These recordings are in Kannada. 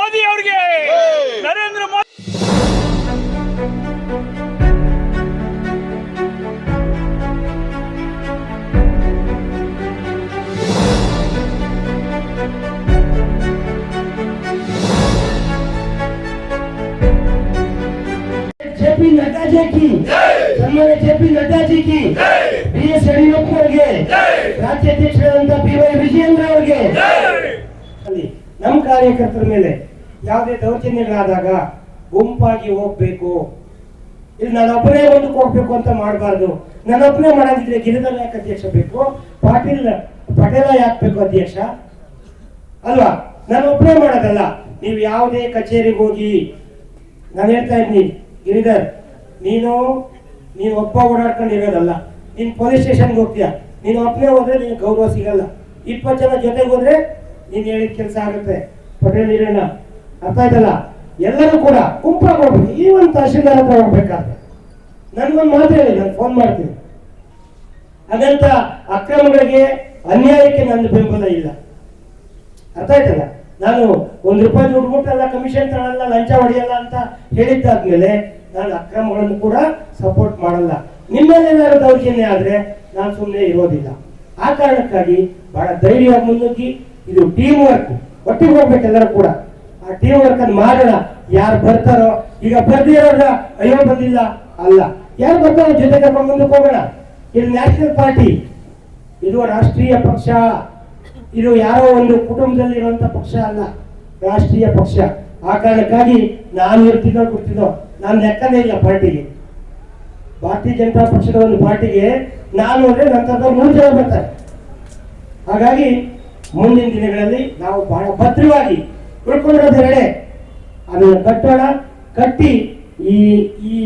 ಮೋದಿ ಅವರಿಗೆ. ನರೇಂದ್ರ ಮೋದಿ ಜೆಪಿ ನಡ್ಡಾಜಿ ಕಿ. ಸನ್ಮಾನ್ಯ ಜೆಪಿ ನಡ್ಡಾಜಿ ಕಿ. ಬಿ ಎಸ್ ಯಡಿಯೂರಪ್ಪ ಅವರಿಗೆ. ರಾಜ್ಯಾಧ್ಯಕ್ಷರಾದಂತ ಬಿ ವೈ ವಿಜಯೇಂದ್ರ ಅವರಿಗೆ. ಅಲ್ಲಿ ನಮ್ಮ ಕಾರ್ಯಕರ್ತರ ಮೇಲೆ ಯಾವುದೇ ದೌರ್ಜನ್ಯಗಳಾದಾಗ ಗುಂಪಾಗಿ ಹೋಗ್ಬೇಕು. ಇಲ್ಲಿ ನಾನೊಬ್ಬನೇ ಒಂದು ಹೋಗ್ಬೇಕು ಅಂತ ಮಾಡಬಾರ್ದು. ನಾನೊಬ್ಬನೇ ಮಾಡೋದಿದ್ರೆ ಗಿರಿಧರ್ ಯಾಕೆ ಅಧ್ಯಕ್ಷ ಬೇಕು? ಪಾಟೀಲ್, ಪಟೇಲ ಯಾಕೆ ಬೇಕು ಅಧ್ಯಕ್ಷ? ಅಲ್ವಾ? ನಾನು ಒಬ್ಬನೇ ಮಾಡೋದಲ್ಲ. ನೀವು ಯಾವುದೇ ಕಚೇರಿಗೆ ಹೋಗಿ, ನಾನು ಹೇಳ್ತಾ ಇದ್ದೀನಿ, ಗಿರಿಧರ್, ನೀನು ನೀನು ಒಬ್ಬ ಓಡಾಡ್ಕೊಂಡು ಇರೋದಲ್ಲ ನೀನು ಪೊಲೀಸ್ ಸ್ಟೇಷನ್ಗೆ ಹೋಗ್ತೀಯ. ನೀನು ಒಬ್ಬನೇ ಹೋದ್ರೆ ನಿನಗೆ ಗೌರವ ಸಿಗಲ್ಲ. ಇಪ್ಪತ್ತು ಜನ ಜೊತೆಗೆ ಹೋದ್ರೆ ನೀನು ಹೇಳಿದ ಕೆಲಸ ಆಗುತ್ತೆ. ಪಟೇಲ್ ಹಿರಣ್ಣ ಅರ್ಥ ಆಯ್ತಲ್ಲ? ಎಲ್ಲರೂ ಕೂಡ ಗುಂಪಾಗಿ ಹೋಗ್ಬೇಕು ಈ ಒಂದು ತಹಶೀಲ್ದಾರ್ ಹತ್ರ ಹೋಗ್ಬೇಕಾದ್ರೆ. ನನ್ಗೊಂದು ಮಾತು ಹೇಳಿ, ನಾನು ಫೋನ್ ಮಾಡ್ತೀನಿ. ಹಾಗಂತ ಅಕ್ರಮಗಳಿಗೆ ಅನ್ಯಾಯಕ್ಕೆ ನನ್ನ ಬೆಂಬಲ ಇಲ್ಲ. ಅರ್ಥ ಆಯ್ತಲ್ಲ? ನಾನು ಒಂದು ರೂಪಾಯಿ ದುಡ್ಡು ಕೊಟ್ಟಲ್ಲ ಕಮಿಷನ್ ತಗೊಳ್ಳಲ್ಲ ಲಂಚ ಹೊಡೆಯಲ್ಲ ಅಂತ ಹೇಳಿದ್ದಾದ್ಮೇಲೆ ನಾನು ಅಕ್ರಮಗಳನ್ನು ಕೂಡ ಸಪೋರ್ಟ್ ಮಾಡಲ್ಲ. ನಿಮ್ಮಲ್ಲೇನಾದ್ರು ದೌರ್ಜನ್ಯ ಆದ್ರೆ ನಾನು ಸುಮ್ಮನೆ ಇರೋದಿಲ್ಲ. ಆ ಕಾರಣಕ್ಕಾಗಿ ಬಹಳ ಧೈರ್ಯವಾಗಿ ಮುನ್ನುಗ್ಗಿ, ಇದು ಟೀಮ್ ವರ್ಕ್ ಒಟ್ಟಿಗೆ ಹೋಗ್ಬೇಕು ಎಲ್ಲರೂ ಕೂಡ. ಟೀಮ್ ವರ್ಕ್ ಅನ್ನು ಮಾಡೋಣ ಯಾರು ಬರ್ತಾರೋ, ಈಗ ಬರ್ದಿರೋರ ಅಯ್ಯೋ ಬಂದಿಲ್ಲ. ಅಲ್ಲ, ಯಾರು ಬರ್ತಾರೋ ಜೊತೆ ಕರ್ಕೊಂಡು ಮುಂದಕ್ಕೆ ಹೋಗೋಣ. ಇದು ನ್ಯಾಷನಲ್ ಪಾರ್ಟಿ. ಇದು ರಾಷ್ಟ್ರೀಯ ಪಕ್ಷ. ಇದು ಯಾರೋ ಒಂದು ಕುಟುಂಬದಲ್ಲಿ ಇರುವಂತ ಪಕ್ಷ ಅಲ್ಲ, ರಾಷ್ಟ್ರೀಯ ಪಕ್ಷ. ಆ ಕಾರಣಕ್ಕಾಗಿ ನಾನು ಇರ್ತಿದ್ದೋ ಕೊಡ್ತಿದ್ದೋ, ನಾನು ಲೆಕ್ಕನೇ ಇಲ್ಲ ಪಾರ್ಟಿಗೆ. ಭಾರತೀಯ ಜನತಾ ಪಕ್ಷದ ಒಂದು ಪಾರ್ಟಿಗೆ ನಾನು ಅಂದ್ರೆ ನನ್ನ ಮೂರು ಜನ ಬರ್ತಾರೆ. ಹಾಗಾಗಿ ಮುಂದಿನ ದಿನಗಳಲ್ಲಿ ನಾವು ಬಹಳ ಭದ್ರವಾಗಿ ಉಳ್ಕೊಂಡಿರೋದು ಅದನ್ನ ಕಟ್ಟೋಣ ಕಟ್ಟಿ ಈ ಈ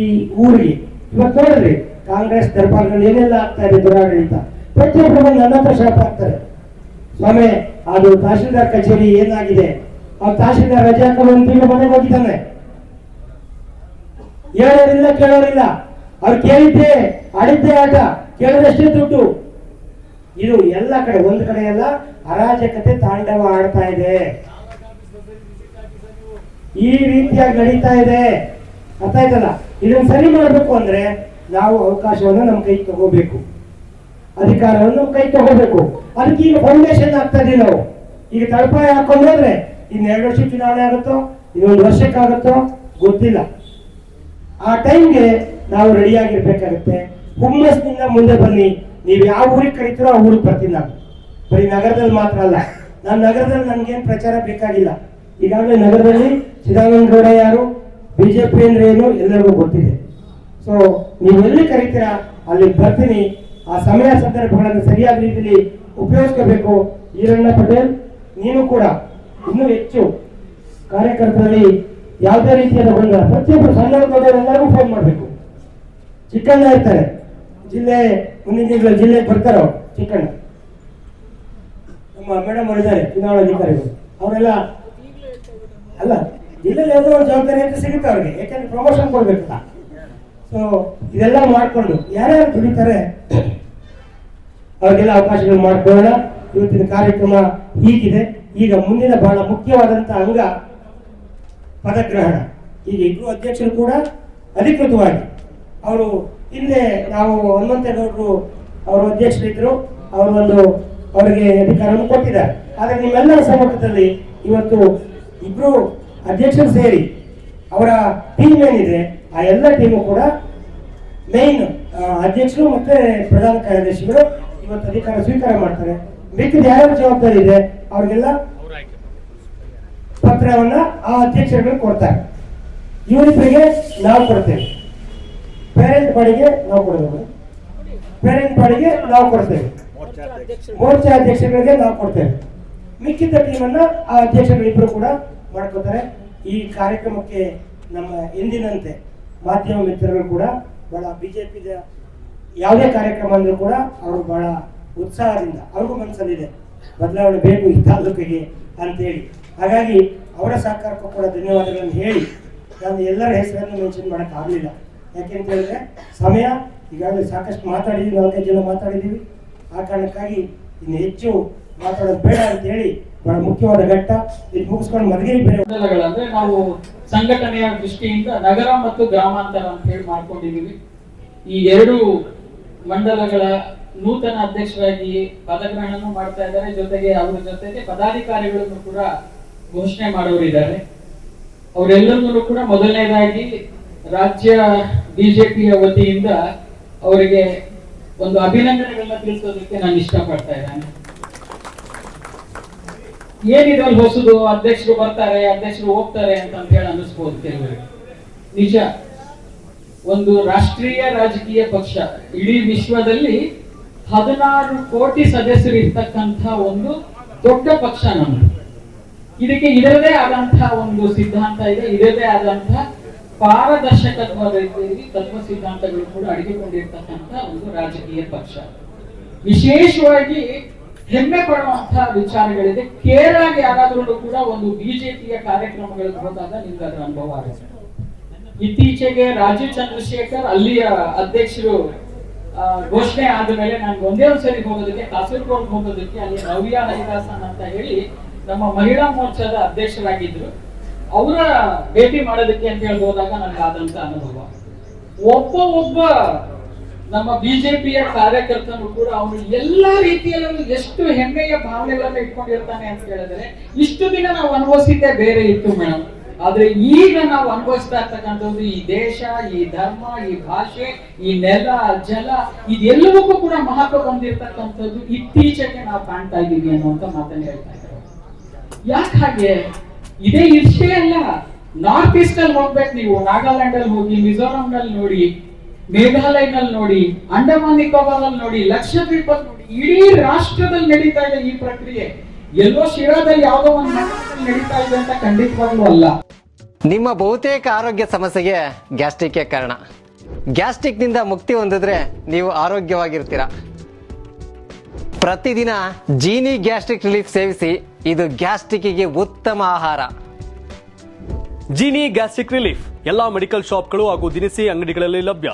ಊರಿಗೆ. ಇವತ್ತು ನೋಡ್ರಿ, ಕಾಂಗ್ರೆಸ್ ದರ್ಬಾರ್ಗಳು ಏನೆಲ್ಲ ಆಗ್ತಾ ಇದೆ ದುರಾಡಳಿತ. ಪ್ರತಿಯೊಬ್ಬರು ಬಂದು ನನ್ನ ಹತ್ರ ಶಾಪ ಆಗ್ತಾರೆ ಸ್ವಾಮಿ, ಅದು ತಹಶೀಲ್ದಾರ್ ಕಚೇರಿ ಏನಾಗಿದೆ? ಆ ತಹಶೀಲ್ದಾರ್ ರಜೆ ಹಾಕೊಂಡು ತಿಂಗಳು ಮನೆಗೆ ಹೋಗಿದ್ದಾನೆ. ಹೇಳೋರಿಲ್ಲ, ಕೇಳೋರಿಲ್ಲ. ಅವ್ರು ಕೇಳಿದ್ದೆ, ಆಡಿದ್ದೆ ಆಟ, ಕೇಳಿದಷ್ಟೇ ದುಡ್ಡು. ಇದು ಎಲ್ಲ ಕಡೆ, ಒಂದ್ ಕಡೆ ಎಲ್ಲ ಅರಾಜಕತೆ ತಾಂಡವ ಆಡ್ತಾ ಇದೆ. ಈ ರೀತಿಯಾಗಿ ನಡೀತಾ ಇದೆ. ಅರ್ಥ ಆಯ್ತಲ್ಲ ಇದನ್ನು ಸರಿ ಮಾಡಬೇಕು ಅಂದ್ರೆ ನಾವು ಅವಕಾಶವನ್ನು ನಮ್ಮ ಕೈ ತಗೋಬೇಕು. ಅಧಿಕಾರವನ್ನು ಕೈ ತಗೋಬೇಕು. ಅದಕ್ಕೆ ಈಗ ಫೌಂಡೇಶನ್ ಆಗ್ತಾ ಇದೀವಿ ನಾವು. ಈಗ ತಳಪಾಯ ಹಾಕೊಂಡು ಹೋದ್ರೆ ಇನ್ನು ಎರಡು ವರ್ಷ ಚುನಾವಣೆ ಆಗುತ್ತೋ, ಇನ್ನೊಂದು ವರ್ಷಕ್ಕಾಗುತ್ತೋ ಗೊತ್ತಿಲ್ಲ. ಆ ಟೈಮ್ಗೆ ನಾವು ರೆಡಿಯಾಗಿರ್ಬೇಕಾಗುತ್ತೆ ಹುಮ್ಮಸ್ನಿಂದ ಮುಂದೆ ಬನ್ನಿ. ನೀವು ಯಾವ ಊರಿಗೆ ಕರಿತೀರೋ ಆ ಊರಿಗೆ ಬರ್ತೀನಿ ನಾನು. ಬರೀ ನಗರದಲ್ಲಿ ಮಾತ್ರ ಅಲ್ಲ. ನನ್ನ ನಗರದಲ್ಲಿ ನನಗೇನು ಪ್ರಚಾರ ಬೇಕಾಗಿಲ್ಲ. ಈಗಾಗಲೇ ನಗರದಲ್ಲಿ ಚಿದಾನಂದ ಗೌಡ ಯಾರು, ಬಿಜೆಪಿ ಅಂದ್ರೆ ಏನು ಎಲ್ಲರಿಗೂ ಗೊತ್ತಿದೆ. ಸೊ ನೀವು ಎಲ್ಲಿ ಕರಿತೀರಾ, ಅಲ್ಲಿ ಬರ್ತೀನಿ. ಆ ಸಮಯ ಸಂದರ್ಭಗಳನ್ನು ಸರಿಯಾದ ರೀತಿಯಲ್ಲಿ ಉಪಯೋಗಿಸ್ಕೋಬೇಕು. ಈರಣ್ಣ ಪಟೇಲ್, ನೀನು ಕೂಡ ಇನ್ನೂ ಹೆಚ್ಚು ಕಾರ್ಯಕರ್ತರಲ್ಲಿ ಯಾವುದೇ ರೀತಿಯಾದ ಗೊಂದಲ ಪ್ರತಿಯೊಬ್ಬರು ಸಣ್ಣ ಎಲ್ಲರಿಗೂ ಫೋನ್ ಮಾಡಬೇಕು. ಚಿಕ್ಕಣ್ಣ ಇರ್ತಾರೆ. ಜಿಲ್ಲೆ, ಮುಂದಿನ ತಿಂಗಳ ಜಿಲ್ಲೆಗೆ ಬರ್ತಾರೋ ಚಿಕ್ಕಣ್ಣ? ನಮ್ಮ ಮೇಡಮ್ ಅವರಿದ್ದಾರೆ, ಚುನಾವಣಾಧಿಕಾರಿಗಳು. ಅವರೆಲ್ಲ ಅಲ್ಲ ಜಿಲ್ಲೆಯಲ್ಲಿ ಯಾವುದೋ ಒಂದು ಜವಾಬ್ದಾರಿ ಅಂತ ಸಿಗುತ್ತೆ ಅವ್ರಿಗೆ, ಯಾಕಂದ್ರೆ ಪ್ರಮೋಷನ್ ಕೊಡ್ಬೇಕಲ್ಲ. ಸೊ ಇದೆಲ್ಲ ಮಾಡ್ಕೊಂಡು ಯಾರ್ಯಾರು ದುಡಿತಾರೆ, ಅವ್ರಿಗೆಲ್ಲ ಅವಕಾಶಗಳು ಮಾಡ್ಕೊಳ್ಳೋಣ. ಇವತ್ತಿನ ಕಾರ್ಯಕ್ರಮ ಹೀಗಿದೆ. ಈಗ ಮುಂದಿನ ಬಹಳ ಮುಖ್ಯವಾದಂತ ಅಂಗ ಪದಗ್ರಹಣ. ಈಗ ಇಬ್ಬರು ಅಧ್ಯಕ್ಷರು ಕೂಡ ಅಧಿಕೃತವಾಗಿ ಅವರು ಹಿಂದೆ ನಾವು ಹನುಮಂತೇಗೌಡರು ಅವರು ಅಧ್ಯಕ್ಷರಿದ್ರು. ಅವರು ಒಂದು ಅವರಿಗೆ ಅಧಿಕಾರವನ್ನು ಕೊಟ್ಟಿದ್ದಾರೆ. ಆದರೆ ನಿಮ್ಮೆಲ್ಲರ ಸಮ್ಮುಖದಲ್ಲಿ ಇವತ್ತು ಇಬ್ರು ಅಧ್ಯಕ್ಷರು ಸೇರಿ ಅವರ ಟೀಮ್ ಏನಿದೆ, ಆ ಎಲ್ಲ ಟೀಮು ಕೂಡ ಮೇನ್ ಅಧ್ಯಕ್ಷರು ಮತ್ತೆ ಪ್ರಧಾನ ಕಾರ್ಯದರ್ಶಿಗಳು ಇವತ್ತು ಅಧಿಕಾರ ಸ್ವೀಕಾರ ಮಾಡ್ತಾರೆ. ಮಿಕ್ಕಿದ ಯಾರ್ಯಾರ ಜವಾಬ್ದಾರಿ ಇದೆ, ಅವ್ರಿಗೆಲ್ಲ ಪತ್ರವನ್ನ ಆ ಅಧ್ಯಕ್ಷರುಗಳು ಕೊಡ್ತಾರೆ. ಇವರಿಬ್ಬರಿಗೆ ನಾವು ಕೊಡ್ತೇವೆ. ಪೇರೆಂಟ್ ಬಾಡಿಗೆ ನಾವು ಕೊಡಬೇಕು ಪೇರೆಂಟ್ ಬಾಡಿಗೆ ನಾವು ಕೊಡ್ತೇವೆ. ಮೋರ್ಚಾ ಅಧ್ಯಕ್ಷಗಳಿಗೆ ನಾವು ಕೊಡ್ತೇವೆ. ಮಿಕ್ಕಿದ ಟೀಮನ್ನ ಆ ಅಧ್ಯಕ್ಷರುಗಳಿಬ್ರು ಕೂಡ ಮಾಡ್ಕೋತಾರೆ. ಈ ಕಾರ್ಯಕ್ರಮಕ್ಕೆ ನಮ್ಮ ಎಂದಿನಂತೆ ಮಾಧ್ಯಮ ಮಿತ್ರರು ಕೂಡ ಬಹಳ ಬಿಜೆಪಿದ ಯಾವುದೇ ಕಾರ್ಯಕ್ರಮ ಅಂದ್ರೂ ಕೂಡ ಅವರು ಬಹಳ ಉತ್ಸಾಹದಿಂದ, ಅವ್ರಿಗೂ ಮನಸ್ಸಲ್ಲಿದೆ ಬದಲಾವಣೆ ಬೇಕು ಈ ತಾಲೂಕಿಗೆ ಅಂತೇಳಿ. ಹಾಗಾಗಿ ಅವರ ಸಹಕಾರಕ್ಕೂ ಕೂಡ ಧನ್ಯವಾದಗಳನ್ನು ಹೇಳಿ, ನಾನು ಎಲ್ಲರ ಹೆಸರನ್ನು ಮೆನ್ಷನ್ ಮಾಡೋಕ್ಕಾಗಲಿಲ್ಲ ಯಾಕೆಂತ ಹೇಳಿದ್ರೆ, ಸಮಯ, ಈಗಾಗಲೇ ಸಾಕಷ್ಟು ಮಾತಾಡಿದ್ದೀವಿ ನಾಲ್ಕೈದು ಜನ ಮಾತಾಡಿದ್ದೀವಿ. ಆ ಕಾರಣಕ್ಕಾಗಿ ಇನ್ನು ಹೆಚ್ಚು ಮಾತಾಡೋದು ಬೇಡ ಅಂತ ಹೇಳಿ ಬಹಳ ಮುಖ್ಯವಾದ ಘಟ್ಟ. ಇದು ಮುಗಿಸ್ಕೊಂಡು ಮಧುಗಿರಿ ಬೇರೆ ನಾವು ಸಂಘಟನೆಯ ದೃಷ್ಟಿಯಿಂದ ನಗರ ಮತ್ತು ಗ್ರಾಮಾಂತರ ಅಂತ ಹೇಳಿ ಮಾಡ್ಕೊಂಡಿದ್ದೀವಿ. ಈ ಎರಡು ಮಂಡಲಗಳ ನೂತನ ಅಧ್ಯಕ್ಷರಾಗಿ ಪದಗ್ರಹಣನೂ ಮಾಡ್ತಾ ಇದ್ದಾರೆ. ಜೊತೆಗೆ ಅವರ ಜೊತೆಗೆ ಪದಾಧಿಕಾರಿಗಳನ್ನು ಕೂಡ ಘೋಷಣೆ ಮಾಡೋರಿದ್ದಾರೆ ಅವರೆಲ್ಲರೂ ಕೂಡ ಮೊದಲನೇದಾಗಿ ರಾಜ್ಯ ಬಿಜೆಪಿಯ ವತಿಯಿಂದ ಅವರಿಗೆ ಒಂದು ಅಭಿನಂದನೆಗಳನ್ನ ತಿಳಿಸೋದಕ್ಕೆ ನಾನು ಇಷ್ಟಪಡ್ತಾ ಇದ್ದೇನೆ. ಏನಿದ್ರಲ್ಲಿ ಹೊಸದು, ಅಧ್ಯಕ್ಷರು ಬರ್ತಾರೆ, ಅಧ್ಯಕ್ಷರು ಹೋಗ್ತಾರೆ ಅಂತ ಹೇಳಿ ಅನ್ನಿಸ್ಬೋದು ಕೆಲವರಿಗೆ. ನಿಜ. ಒಂದು ರಾಷ್ಟ್ರೀಯ ರಾಜಕೀಯ ಪಕ್ಷ ಇಡೀ ವಿಶ್ವದಲ್ಲಿ ಹದಿನಾರು ಕೋಟಿ ಸದಸ್ಯರು ಇರ್ತಕ್ಕಂಥ ಒಂದು ದೊಡ್ಡ ಪಕ್ಷ ನಮ್ಮ ಇದಕ್ಕೆ ಇದರದೇ ಆದಂತಹ ಒಂದು ಸಿದ್ಧಾಂತ ಇದೆ, ಇದರದೇ ಆದಂತಹ ಪಾರದರ್ಶಕತ್ವದ ರೀತಿಯಲ್ಲಿ ತತ್ವ ಸಿದ್ಧಾಂತಗಳು ಕೂಡ ಅಡಗಿಕೊಂಡಿರ್ತಕ್ಕಂಥ ಒಂದು ರಾಜಕೀಯ ಪಕ್ಷ. ವಿಶೇಷವಾಗಿ ಹೆಮ್ಮೆ ಪಡುವಂತಹ ವಿಚಾರಗಳಿದೆ. ಕೇರಳಗೆ ಯಾರಾದರೂ ಕೂಡ ಒಂದು ಬಿಜೆಪಿಯ ಕಾರ್ಯಕ್ರಮಗಳಿಗೆ ಹೋದಾಗ ನಿಮ್ಗೆ ಅದರ ಅನುಭವ ಆಗುತ್ತೆ. ಇತ್ತೀಚೆಗೆ ರಾಜೀವ್ ಚಂದ್ರಶೇಖರ್ ಅಲ್ಲಿಯ ಅಧ್ಯಕ್ಷರು ಘೋಷಣೆ ಆದ ಮೇಲೆ ನಾನು ಒಂದೇ ಒಂದ್ಸರಿ ಹೋಗೋದಕ್ಕೆ, ಕಾಸರಗೋಡ್ ಹೋಗೋದಕ್ಕೆ ಅಲ್ಲಿ ನವ್ಯ ಹರಿದಾಸನ್ ಅಂತ ಹೇಳಿ ನಮ್ಮ ಮಹಿಳಾ ಮೋರ್ಚಾದ ಅಧ್ಯಕ್ಷರಾಗಿದ್ರು. ಅವರ ಭೇಟಿ ಮಾಡೋದಕ್ಕೆ ಅಂತ ಹೇಳಿ ಹೋದಾಗ ನನ್ಗೆ ಆದಂತ ಅನುಭವ. ಒಬ್ಬ ಒಬ್ಬ ನಮ್ಮ ಬಿಜೆಪಿಯ ಕಾರ್ಯಕರ್ತನು ಕೂಡ ಅವನು ಎಲ್ಲಾ ರೀತಿಯಲ್ಲೂ ಎಷ್ಟು ಹೆಮ್ಮೆಯ ಭಾವನೆಗಳನ್ನು ಇಟ್ಕೊಂಡಿರ್ತಾನೆ ಅಂತ ಹೇಳಿದ್ರೆ, ಇಷ್ಟು ದಿನ ನಾವು ಅನುಭವಿಸಿದ್ದೆ ಬೇರೆ ಇತ್ತು ಮೇಡಮ್ ಆದ್ರೆ ಈಗ ನಾವು ಅನುಭವಿಸ್ತಾ ಇರ್ತಕ್ಕಂಥದ್ದು ಈ ದೇಶ, ಈ ಧರ್ಮ, ಈ ಭಾಷೆ, ಈ ನೆಲ, ಜಲ, ಇದೆಲ್ಲವಕ್ಕೂ ಕೂಡ ಮಹತ್ವ ಹೊಂದಿರತಕ್ಕಂಥದ್ದು ಇತ್ತೀಚೆಗೆ ನಾವು ಕಾಣ್ತಾ ಇದ್ದೀವಿ ಅನ್ನುವಂತ ಮಾತನ್ನ ಹೇಳ್ತಾ ಇದ್ದಾರೆ. ಯಾಕೆ ಹಾಗೆ? ಇದೇ ಇಷ್ಟೇ ಅಲ್ಲ ನಾರ್ತ್ ಈಸ್ಟ್ ಅಲ್ಲಿ ಹೋಗ್ಬೇಕು ನೀವು ನಾಗಾಲ್ಯಾಂಡ್ ಅಲ್ಲಿ ಹೋಗಿ ಮಿಜೋರಾಂ ನಲ್ಲಿ ನೋಡಿ ಮೇಘಾಲಯ ನಲ್ಲಿ ನೋಡಿ ಅಂಡಮಾನ್ ನಿಕೋಬಾರ್ ಅಲ್ಲಿ ನೋಡಿ ಲಕ್ಷದ್ವೀಪ ನೋಡಿ ಇಡೀ ರಾಷ್ಟ್ರದಲ್ಲಿ ನಡೀತಾ ಇದೆ ಈ ಪ್ರಕ್ರಿಯೆ. ಎಲ್ಲೋ ಶಿರಾದಲ್ಲಿ ಯಾವುದೋ ಒಂದು ನಡೀತಾ ಇದೆ ಅಂತ ಖಂಡಿತವಾಗ್ಲೂ ಅಲ್ಲ. ನಿಮ್ಮ ಬಹುತೇಕ ಆರೋಗ್ಯ ಸಮಸ್ಯೆಗೆ ಗ್ಯಾಸ್ಟ್ರಿಕ್ ಕಾರಣ. ಗ್ಯಾಸ್ಟ್ರಿಕ್ನಿಂದ ಮುಕ್ತಿ ಹೊಂದಿದ್ರೆ ನೀವು ಆರೋಗ್ಯವಾಗಿರ್ತೀರಾ. ಪ್ರತಿದಿನ ಜೀನಿ ಗ್ಯಾಸ್ಟ್ರಿಕ್ ರಿಲೀಫ್ ಸೇವಿಸಿ ಇದು ಗ್ಯಾಸ್ಟ್ರಿಕ್ಗೆ ಉತ್ತಮ ಆಹಾರ. ಜೀನಿ ಗ್ಯಾಸ್ಟ್ರಿಕ್ ರಿಲೀಫ್ ಎಲ್ಲಾ ಮೆಡಿಕಲ್ ಶಾಪ್ಗಳು ಹಾಗೂ ದಿನಸಿ ಅಂಗಡಿಗಳಲ್ಲಿ ಲಭ್ಯ.